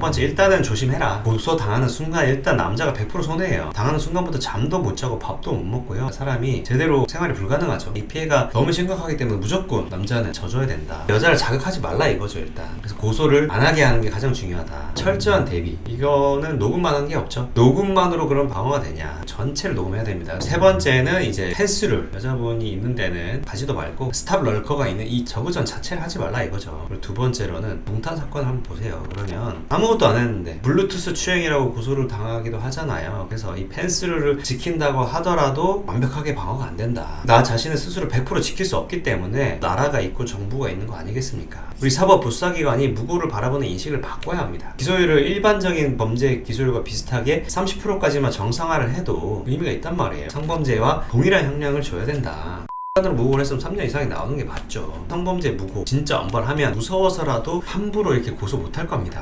번째 일단은 조심해라. 고소 당하는 순간 일단 남자가 100% 손해예요. 당하는 순간부터 잠도 못 자고 밥도 못 먹고요. 사람이 제대로 생활이 불가능하죠. 이 피해가 너무 심각하기 때문에 무조건 남자는 져줘야 된다. 여자를 자극하지 말라 이거죠 일단. 그래서 고소를 안 하게 하는 게 가장 중요하다. 철저한 대비. 이거는 녹음만 한 게 없죠. 녹음만으로 그런 방어가 되냐? 전체를 녹음해야 됩니다. 세 번째는 이제 펜스를 여자분이 있는 데는 가지도 말고 스탑 럴커가 있는 이 저그전 자체를 하지 말라 이거죠. 그리고 두 번째로는 동탄 사건 한번 보세요. 그러면 아무 것도 안 했는데 블루투스 추행이라고 고소를 당하기도 하잖아요. 그래서 이 펜스를 지킨다고 하더라도 완벽하게 방어가 안 된다. 나 자신의 스스로 100% 지킬 수 없기 때문에 나라가 있고 정부가 있는 거 아니겠습니까? 우리 사법 부사기관이 무고를 바라보는 인식을 바꿔야 합니다. 기소율을 일반적인 범죄 기소율과 비슷하게 30%까지만 정상화를 해도 의미가 있단 말이에요. 성범죄와 동일한 형량을 줘야 된다. 으로 무고를 했으면 3년 이상이 나오는 게 맞죠. 성범죄 무고 진짜 엄벌하면 무서워서라도 함부로 이렇게 고소 못할 겁니다.